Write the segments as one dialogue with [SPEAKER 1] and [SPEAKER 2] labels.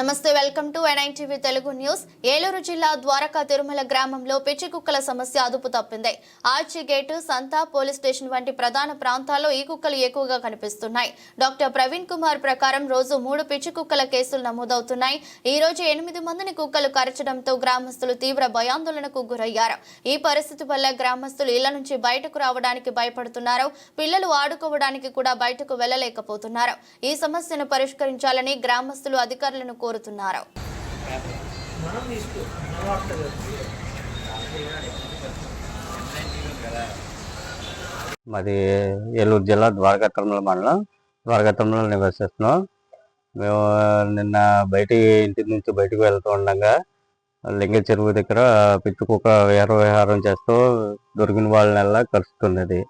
[SPEAKER 1] నమస్తే welcome to NIN TV Telugu news. Eluru జిల్లా ద్వారకా తిరుమల గ్రామంలో పిచ్చి కుక్కల సమస్య అదుపు తప్పింది. ఆర్చి గేటు సంతా పోలీస్ స్టేషన్ వంటి ప్రధాన ప్రాంతాల్లో ఈ కుక్కలు ఎక్కువగా కనిపిస్తున్నాయి. డాక్టర్ ప్రవీణ్ కుమార్ ప్రకారం రోజు మూడు పిచ్చి కుక్కల కేసులు నమోదవుతున్నాయి. ఈ రోజు ఎనిమిది మందిని కుక్కలు కరచడంతో గ్రామస్తులు తీవ్ర భయాందోళనకు గురయ్యారు. ఈ పరిస్థితి వల్ల గ్రామస్తులు ఇళ్ళ నుంచి బయటకు రావడానికి భయపడుతున్నారు. పిల్లలు ఆడుకోవడానికి కూడా బయటకు వెళ్ళలేకపోతున్నారు ఈ సమస్యను పరిష్కరించాలని గ్రామస్తులు అధికారులను కోరుతున్నారు.
[SPEAKER 2] మాది ఏలూరు జిల్లా ద్వారకా తిరుమల మండలం. ద్వారకా తిరుమల నివసిస్తున్నాం. మేము నిన్న బయటికి ఇంటి నుంచి బయటకు వెళ్తూ ఉండగా లింగ చెరువు దగ్గర పిచ్చుకుక్క వేర విహారం చేస్తూ దొరికిన వాళ్ళనల్లా కలుస్తున్నది.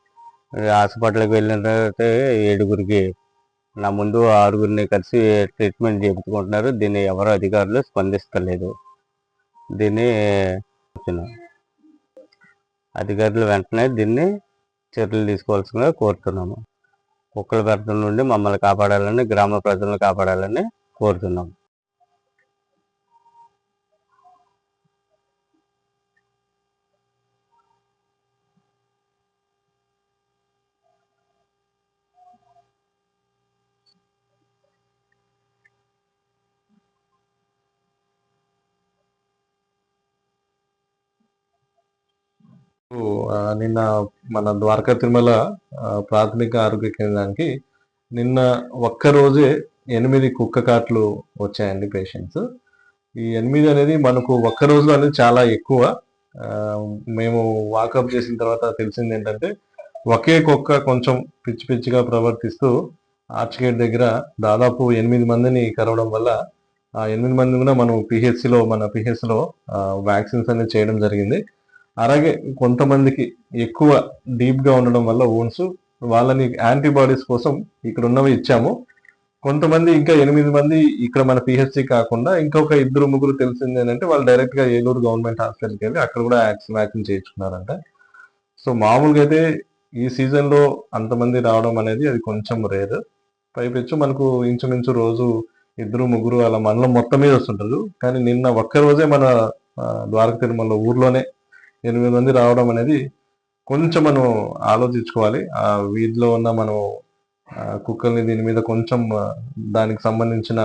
[SPEAKER 2] హాస్పిటల్కి వెళ్ళిన తర్వాత ఏడుగురికి నా ముందు ఆరుగురిని కలిసి ట్రీట్మెంట్ చేయించుకుంటున్నారు. దీన్ని ఎవరు అధికారులు స్పందిస్తలేదు. దీన్ని అధికారులు వెంటనే దీన్ని చర్యలు తీసుకోవాల్సిందిగా కోరుతున్నాము. కుక్కల బెడత నుండి మమ్మల్ని కాపాడాలని గ్రామ ప్రజలను కాపాడాలని
[SPEAKER 3] కోరుతున్నాము. నిన్న మన ద్వారకా తిరుమల ప్రాథమిక ఆరోగ్య కేంద్రానికి నిన్న ఒక్క రోజే ఎనిమిది కుక్క కాట్లు వచ్చాయండి పేషెంట్స్. ఈ ఎనిమిది అనేది మనకు ఒక్క రోజులో అనేది చాలా ఎక్కువ. మేము వాకప్ చేసిన తర్వాత తెలిసింది ఏంటంటే ఒకే కుక్క కొంచెం పిచ్చి పిచ్చిగా ప్రవర్తిస్తూ ఆర్చిగేట్ దగ్గర దాదాపు ఎనిమిది మందిని కరవడం వల్ల ఆ ఎనిమిది మంది కూడా మనం పిహెచ్సిలో మన పిహెచ్సిలో వ్యాక్సిన్స్ అనేది చేయడం జరిగింది. అలాగే కొంతమందికి ఎక్కువ డీప్గా ఉండడం వల్ల ఓన్స్ వాళ్ళని యాంటీబాడీస్ కోసం ఇక్కడ ఉన్నవి ఇచ్చాము. కొంతమంది ఇంకా ఎనిమిది మంది ఇక్కడ మన పిహెచ్సి కాకుండా ఇంకొక ఇద్దరు ముగ్గురు తెలిసింది ఏంటంటే వాళ్ళు డైరెక్ట్గా ఏలూరు గవర్నమెంట్ హాస్పిటల్కి వెళ్ళి అక్కడ కూడా వ్యాక్సిన్ చేయించుకున్నారంట. సో మామూలుగా అయితే ఈ సీజన్లో అంతమంది రావడం అనేది అది కొంచెం రేర్ పైపెచ్చు మనకు ఇంచుమించు రోజు ఇద్దరు ముగ్గురు అలా మండలం మొత్తం మీద వస్తుంటారు కానీ నిన్న ఒక్క రోజే మన ద్వారక తిరుమల ఊర్లోనే ఎనిమిది మంది రావడం అనేది కొంచెం మనం ఆలోచించుకోవాలి. ఆ వీధిలో ఉన్న మనం కుక్కల్ని దీని మీద కొంచెం దానికి సంబంధించిన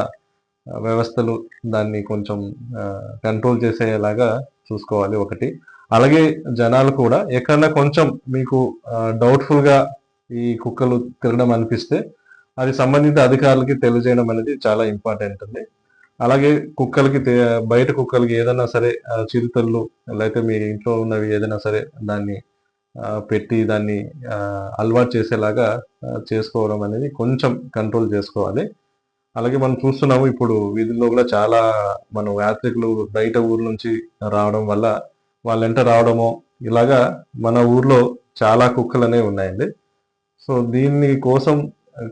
[SPEAKER 3] వ్యవస్థలు దాన్ని కొంచెం కంట్రోల్ చేసేలాగా చూసుకోవాలి ఒకటి. అలాగే జనాలు కూడా ఎక్కడన్నా కొంచెం మీకు డౌట్ఫుల్గా ఈ కుక్కలు తిరగడం అనిపిస్తే అది సంబంధిత అధికారులకి తెలియజేయడం అనేది చాలా ఇంపార్టెంట్ అండి. అలాగే కుక్కలకి బయట కుక్కలకి ఏదైనా సరే చిరుతళ్ళు లేకపోతే మీ ఇంట్లో ఉన్నవి ఏదైనా సరే దాన్ని పెట్టి దాన్ని అలవాటు చేసేలాగా చేసుకోవడం అనేది కొంచెం కంట్రోల్ చేసుకోవాలి. అలాగే మనం చూస్తున్నాము ఇప్పుడు వీధుల్లో కూడా చాలా మనం యాత్రికులు బయట ఊరు నుంచి రావడం వల్ల వాళ్ళెంట రావడమో ఇలాగా మన ఊర్లో చాలా కుక్కలు అనేవి ఉన్నాయండి. సో దీన్ని కోసం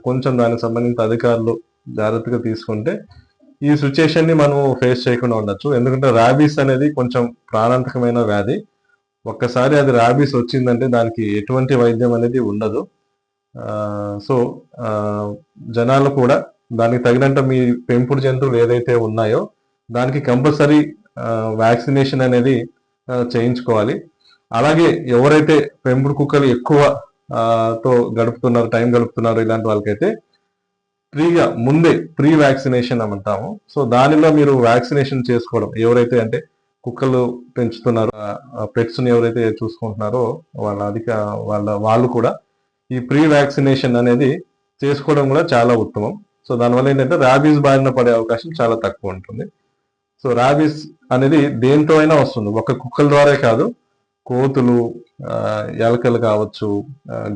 [SPEAKER 3] కొంచెం దానికి సంబంధించిన అధికారులు జాగ్రత్తగా తీసుకుంటే ఈ సిచ్యుయేషన్ని మనం ఫేస్ చేయకుండా ఉండొచ్చు. ఎందుకంటే ర్యాబీస్ అనేది కొంచెం ప్రాణాంతకమైన వ్యాధి. ఒక్కసారి అది ర్యాబీస్ వచ్చిందంటే దానికి ఎటువంటి వైద్యం అనేది ఉండదు. సో జనాలు కూడా దానికి తగినంత మీ పెంపుడు జంతువులు ఏదైతే ఉన్నాయో దానికి కంపల్సరీ వ్యాక్సినేషన్ అనేది చేయించుకోవాలి. అలాగే ఎవరైతే పెంపుడు కుక్కలు ఎక్కువ తో గడుపుతున్నారు టైం గడుపుతున్నారు ఇలాంటి వాళ్ళకైతే ఫ్రీగా ముందే ప్రీ వ్యాక్సినేషన్ అంటాము సో దానిలో మీరు వ్యాక్సినేషన్ చేసుకోవడం ఎవరైతే అంటే కుక్కలు పెంచుతున్నారో పెట్స్ని ఎవరైతే చూసుకుంటున్నారో వాళ్ళ అధిక వాళ్ళ వాళ్ళు కూడా ఈ ప్రీ వ్యాక్సినేషన్ అనేది చేసుకోవడం కూడా చాలా ఉత్తమం. సో దానివల్ల ఏంటంటే ర్యాబీస్ బారిన పడే అవకాశం చాలా తక్కువ ఉంటుంది. సో ర్యాబీస్ అనేది దేంతో అయినా వస్తుంది. ఒక కుక్కల ద్వారా కాదు కోతులు ఎలకలు కావచ్చు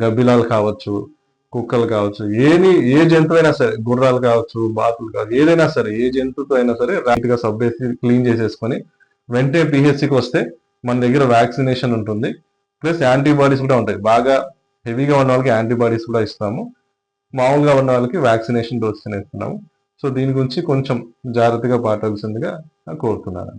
[SPEAKER 3] గబ్బిలాలు కావచ్చు కుక్కలు కావచ్చు ఏని ఏ జంతువు అయినా సరే గుర్రాలు కావచ్చు బాతులు కావచ్చు ఏదైనా సరే ఏ జంతువుతో అయినా సరే రైట్గా సబ్ వేసి క్లీన్ చేసేసుకొని వెంటనే పిహెచ్సికి వస్తే మన దగ్గర వ్యాక్సినేషన్ ఉంటుంది. ప్లస్ యాంటీబాడీస్ కూడా ఉంటాయి. బాగా హెవీగా ఉన్న వాళ్ళకి యాంటీబాడీస్ కూడా ఇస్తాము. మామూలుగా ఉన్న వాళ్ళకి వ్యాక్సినేషన్ డోస్ ఇస్తున్నాము సో దీని గురించి కొంచెం జాగ్రత్తగా పాటాల్సిందిగా కోరుతున్నాను.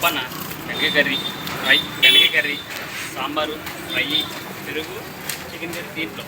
[SPEAKER 4] పప్పన్న బెండకాయ కర్రీ ఫ్రై బెండకాయ కర్రీ సాంబారు ఫ్రై పెరుగు చికెన్ కర్రీ దీంట్లో.